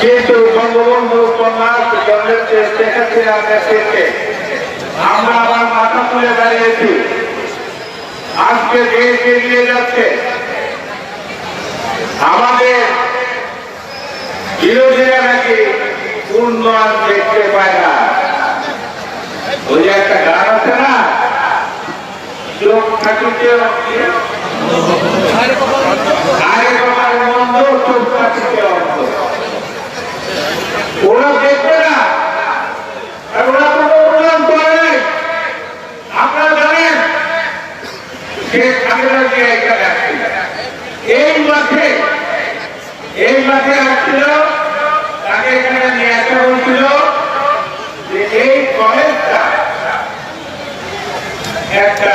কিন্তু বঙ্গবন্ধু কন্যা জন্মের শেখ হাসিনার নেতৃত্বে আমরা আবার মাথা তুলে দাঁড়িয়েছি। আজকে দেশ এগিয়ে যাচ্ছে। আমাদের বিরোধীরা নাকি উন্নয়ন দেখতে পায় না। ওই একটা গান আছে না? চোখ থাকিতে ওরা দেখবে না ওরা কোনো উন্নয়ন করে নাই। আপনারা জানেন যে হাসিনা যে এখানে এই মাঠে এই মাঠে আসছিল তাকে এখানে নিয়ে আসা হয়েছিল যে এই কলেজটা একটা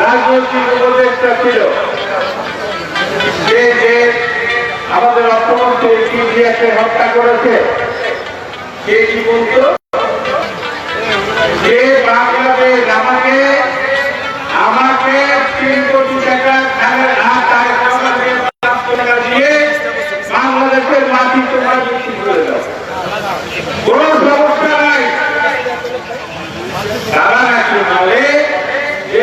রাজনৈতিক উপদেষ্টা ছিল। যে যে আমাদের অর্থমন্ত্রী ইন্ডিয়াকে হত্যা করেছে, সে কি বলতো? যে বাংলাদেশ আমাকে আমাকে তিন কোটি টাকা ধানের হাত আর আমাকে পাঁচ কোটি টাকা দিয়ে বাংলাদেশের মাটি তোমরা বিক্রি করে দাও কোন সমস্যা নাই তারা নাকি বলে যে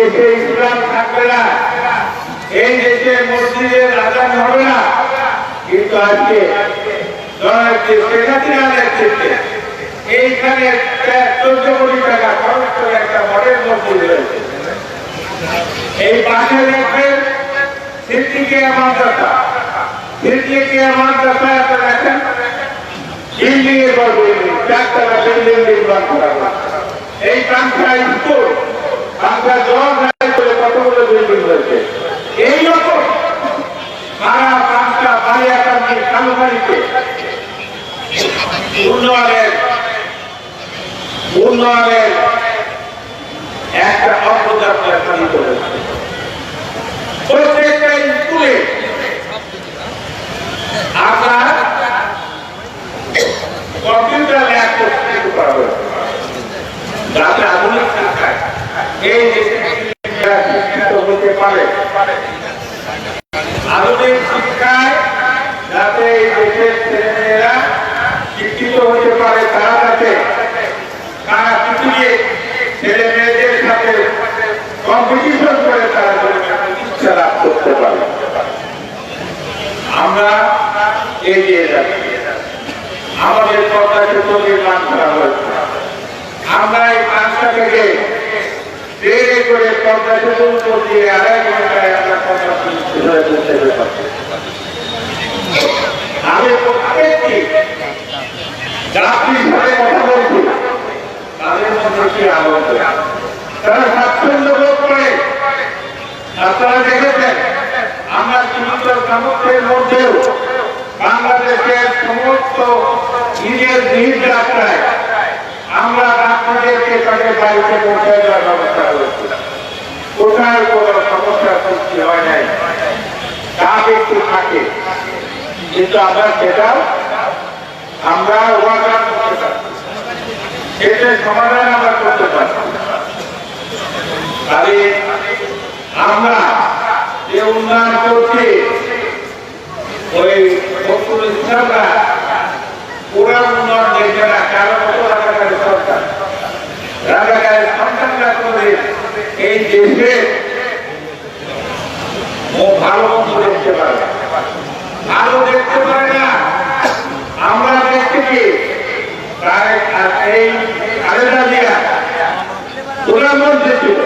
দেশে ইসলাম থাকবে না। এই দেশে মসজিদের আগাম হবে না। কিন্তু আজকে মসজিদ এই পাশে করা স্কুল কাঙ্ক্ষা জল করে কতগুলো বিল্ডিং হয়েছে এই রকম সারা কাঙ্ক্ষা বাড়িয়াকান্দি কালুবাড়িতে উন্নয়নের উন্নয়নের একটা অগ্রযাত্রা চালিত হয়েছে প্রত্যেকটা স্কুলে আপনার কম্পিউটার ল্যাব প্রস্তুত করা হয়েছে যাতে আধুনিক শিক্ষায় এই দেশে শিক্ষা শিক্ষিত হতে পারে আধুনিক শিক্ষায় যাতে এই দেশের ছেলেমেয়েরা শিক্ষিত হতে পারে তারা যাতে তারা পৃথিবীর ছেলে মেয়েদের সাথে কম্পিটিশন করে তারা শিক্ষা লাভ করতে পারে আমরা এগিয়ে যাচ্ছি আমাদের পর্দা ক্ষেত্র নির্মাণ করা হয়েছে আমরা এই পাঁচটা থেকে ট্রেনে করে পর্দা ক্ষেত্র উপর দিয়ে আড়াই ঘন্টায় আমরা ধরে পৌঁছাতে পারছি আমি প্রত্যেকটি যাত্রীর সাথে কথা বলছি তাদের মধ্যে কি আনন্দ তারা স্বাচ্ছন্দ্য বোধ করে আপনারা দেখেছেন আমরা সীমিত সামর্থ্যের মধ্যেও বাংলাদেশের সমস্ত নিজের ভিড় যাত্রায় আমরা ডাক্তারদেরকে তাদের বাড়িতে পৌঁছে দেওয়ার ব্যবস্থা করেছি কোথায় কোনো সমস্যার সৃষ্টি হয় নাই? চাপ একটু থাকে। কিন্তু আমরা সেটাও আমরা ওভারকাম করতে পারছি। এটার সমাধান আমরা করতে পারছি। তাহলে আমরা যে উন্নয়ন করছি, ওই ফখরুল ইসলামরা পুরা উন্নয়ন দেখবে না কারও মতো রাজাকারের সরকার রাজাকারের সন্তানরা করে তারেক আর এই খালেদা জিয়া প্রধানমন্ত্রী ছিল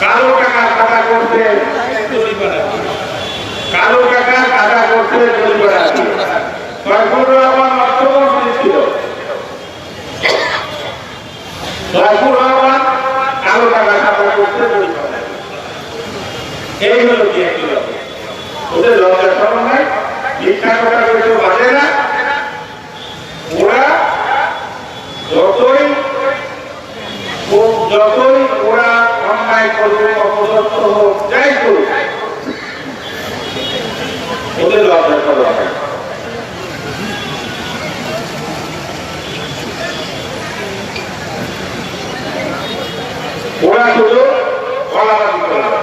কালো টাকা কাটা করতে কালো টাকা বাজে না ওরা যতই যতই ওরা অন্যায় করবে অপদত্ত হোক যাই করুক ওদের লজ্জা সরম নাই ওরা শুধু গলাবাজি করবে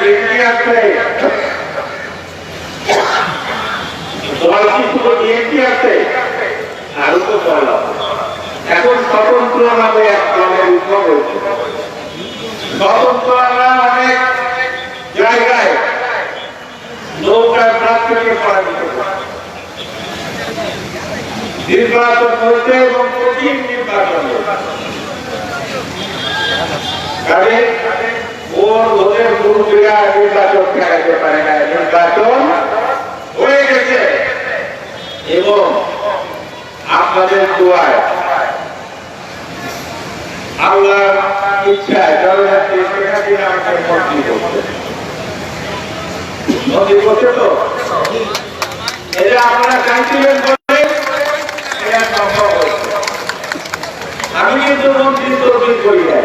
ব্যক্তি আছে দল কি শুধু বিএনপি আছে আরও তো দল এখন স্বতন্ত্র নামে এক দলের উদ্ভব হয়েছে স্বতন্ত্র অনেক জায়গায় নৌকার প্রার্থীকে পরাজিত নির্বাচন হয়েছে এবং কঠিন নির্বাচন হয়েছে ওর ওদের মুরব্বীরা নির্বাচন ঠেকাতে পারে না নির্বাচন হয়ে গেছে। আপনারা চাইছিলেন বলে এটা সম্ভব হয়েছে আমি কিন্তু মন্ত্রী তরবির করি নাই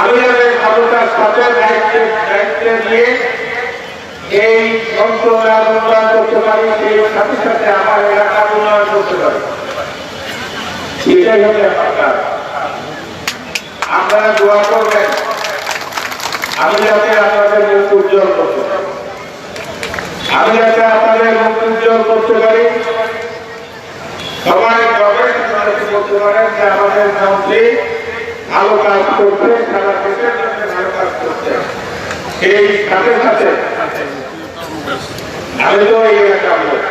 আমি সততার সাথে দায়িত্বে দায়িত্বে নিয়ে এই উন্নয়ন করতে পারি, সেই সাথে সাথে আমার এলাকার উন্নয়ন করতে পারি। এটাই হচ্ছে আমার আপনারা আমি যাতে আপনাদের মুখ করতে পারি। আমি যাতে আপনাদের করতে পারি। সবাই গবেষণা করতে ভালো কাজ করছে সারা দেশের জন্য ভালো কাজ করছে এই সাথে সাথে আমি তো এই এলাকার লোক।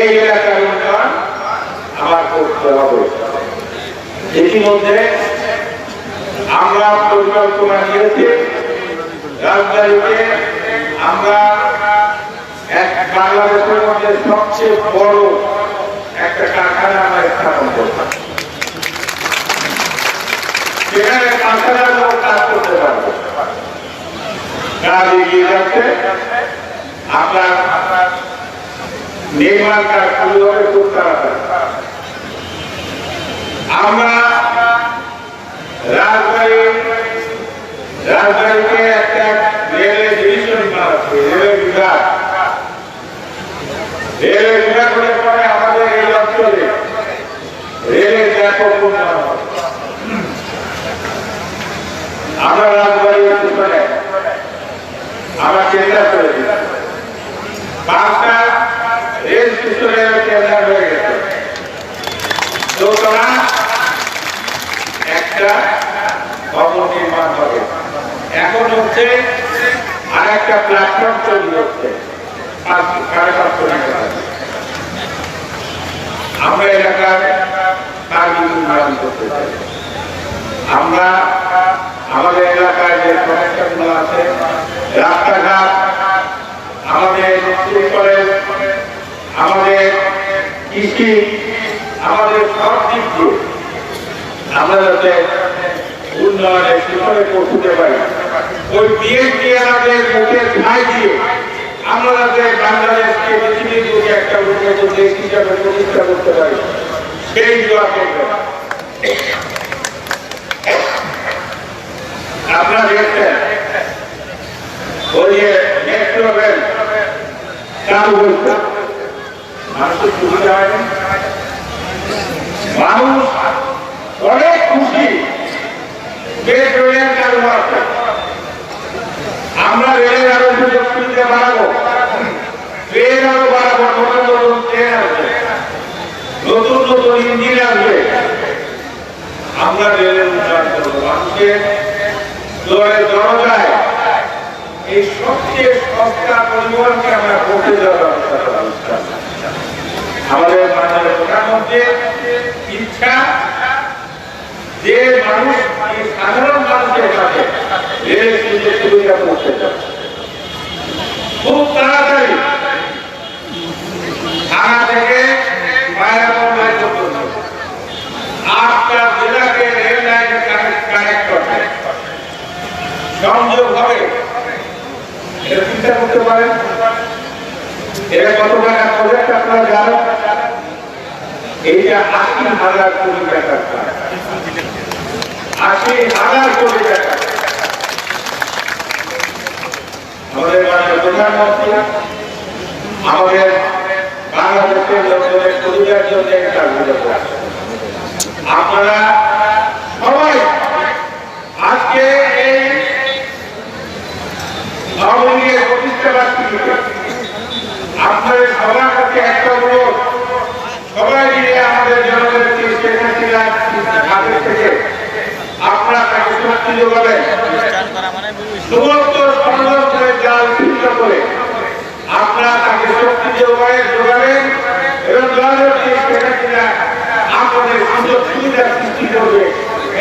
এই এলাকার উন্নয়ন আমার করতে হবে। ইতিমধ্যে আমরা পরিকল্পনা নিয়েছি, রাজধানীতে আমরা এক বাংলাদেশের মধ্যে সবচেয়ে বড় একটা কারখানা আমরা স্থাপন করব। সেখানে পাঁচ হাজার লোক কাজ করতে পারবে কাজ এগিয়ে যাচ্ছে। আপনার নির্মাণ কাজ শুরু হবে খুব তাড়াতাড়ি। আমরা রাজবাড়ি রাজবাড়িতে একটা রেলের ডিভিশন বানাচ্ছি রেলের বিভাগ রেলের বিভাগ হলে পরে আমাদের এই অঞ্চলে রেলের ব্যাপক উন্নয়ন হবে। আমরা রাজবাড়ি পিছনে আমরা কেন্দ্র করে দিচ্ছি পাঁচটা রেল স্টেশনের কেন্দ্র হয়ে গেছে। দোতলা একটা ভবন নির্মাণ হবে এখন হচ্ছে আর একটা প্ল্যাটফর্ম তৈরি হচ্ছে। সাড়ে পাঁচশো আমরা এলাকার কাজী করতে চাই। আমরা আমাদের এলাকায় যে সমস্যাগুলো আছে, রাস্তাঘাট, আমাদের স্কুল কলেজ, আমাদের কৃষি আমাদের সব দিয়ে আমরা যাতে উন্নয়নের শিখরে পৌঁছতে পারি। ওই বিএনপি আমাদের মুখের ভাই দিয়ে আমরা যাতে বাংলাদেশকে পৃথিবীর বুকে একটা উন্নত দেশ হিসাবে প্রতিষ্ঠা করতে পারি, সেই দোয়া করবেন। আপনারা দেখছেন? ওই যে মেট্রো রেল চালু হয়েছে মানুষের সুবিধা হয়নি মানুষ অনেক খুশি। মেট্রো রেল চালু হওয়াতে আমরা রেলের আরও সুযোগ সুবিধা বাড়াবো। ট্রেন আরও বাড়াবো, নতুন নতুন ট্রেন আসবে। নতুন নতুন ইঞ্জিন আসবে। আমরা রেলের উন্নয়ন করব। মানুষকে দলের দরজায় এই সস্তা পরিবহনকে আমরা পৌঁছে দেওয়ার ব্যবস্থা ইচ্ছা। আমাদের মাননীয় প্রধানমন্ত্রীর ইচ্ছা যে মানুষ সাধারণ মানুষের কাছে রেলের সুযোগ সুবিধা পৌঁছে খুব তাড়াতাড়ি ঢাকা থেকে মায়াবন লাইন পর্যন্ত আটটা জেলাকে রেল লাইনে কানেক্ট করবে সংযোগ হবে। এটা চিন্তা করতে পারেন। এটা কত টাকা প্রজেক্ট আপনারা জানেন এইটা আশি হাজার কোটি টাকার আশি হাজার কোটি টাকা। আমাদের মাননীয় প্রধানমন্ত্রী, আমাদের বাংলাদেশের লোকজনের সুবিধার জন্য এই আপনারা সবাই আজকে এই আওয়ামী লীগের প্রতিষ্ঠা বার্ষিকীতে আপনাদের সবার কাছে একটা অনুরোধ সবাই মিলে আমাদের জনগণকে শেখ হাসিনার হাতের থেকে আপনারা তাকে শক্তি যোগাবেন সমস্ত ষড়যন্ত্রের জাল ছিন্ন করে আপনারা তাকে শক্তি যোগায় যোগাবেন এবং জনগণকে শেখ হাসিনা আপনাদের সুযোগ সুবিধা সৃষ্টি করবে,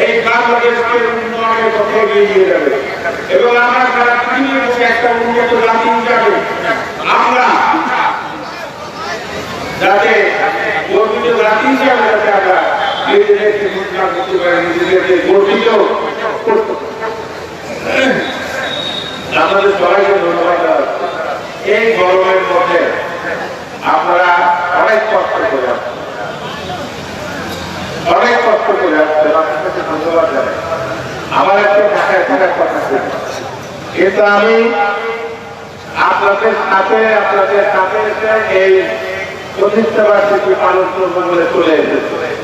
এই বাংলাদেশকে উন্নয়নের পথে এগিয়ে নিয়ে যাবে এবং আমরা সারা পৃথিবীর বুকে একটা উন্নত জাতি হিসাবে আমরা যাতে গর্বিত জাতি হিসাবে যাতে আমরা নিজেদেরকে নিজেদেরকে গর্বিত। ধন্যবাদ এই গরমের মধ্যে আপনারা অনেক কষ্ট করে। অনেক কষ্ট করে আসছেন। আপনার ধন্যবাদ আমার একটা ঢাকায় থাকার কথা ছিল। কিন্তু আমি আপনাদের সাথে আপনাদের সাথে এই প্রতিষ্ঠা বার্ষিকী পালন করব বলে চলে এসেছি।